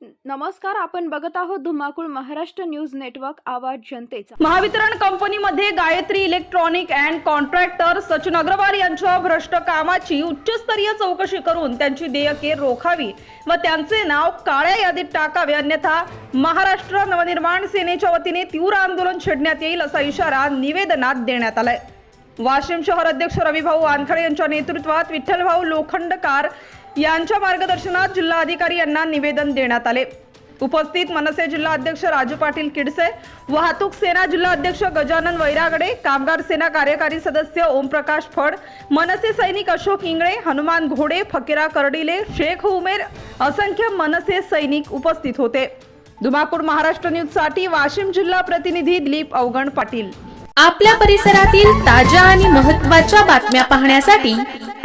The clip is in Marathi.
नमस्कार आपण बघत आहोत धुमाकूळ महाराष्ट्र न्यूज नेटवर्क आवाज जनतेचा. महावितरण कंपनीमध्ये Gayatri electronic and contractor Sachin Agarwal यांच्या भ्रष्ट कामाची उच्चस्तरीय चौकशी करून त्यांची देयके रोखावी व त्यांचे नाव काळ्या यादीत टाकावे अन्यथा महाराष्ट्र नवनिर्माण सेनेच्या वतीने तीव्र आंदोलन छेडण्यात येईल असा इशारा निवेदनात देण्यात आलाय. वाशिम शहर अध्यक्ष रविभाऊ वानखडे यांच्या नेतृत्वात विठ्ठलभाऊ लोखंडकार यांच्या मार्गदर्शनात जिल्हाधिकारी यांना निवेदन देण्यात आले. उपस्थित मनसे जिल्हा अध्यक्ष राजू पाटील किडसे वाहतूक सेना जिल्हा अध्यक्ष गजानन वैरागडे कामगार सेना कार्यकारी सदस्य ओमप्रकाश फड मनसे सैनिक अशोक इंगळे हनुमान घोडे फकीरा कर्डिले शेख उमेर असंख्य मनसे सैनिक उपस्थित होते. धुमाकूड महाराष्ट्र न्यूजसाठी वाशिम जिल्हा प्रतिनिधी दिलीप अवगण पाटील. आपल्या परिसरातील ताज्या आणि महत्त्वाच्या बातम्या पाहण्यासाठी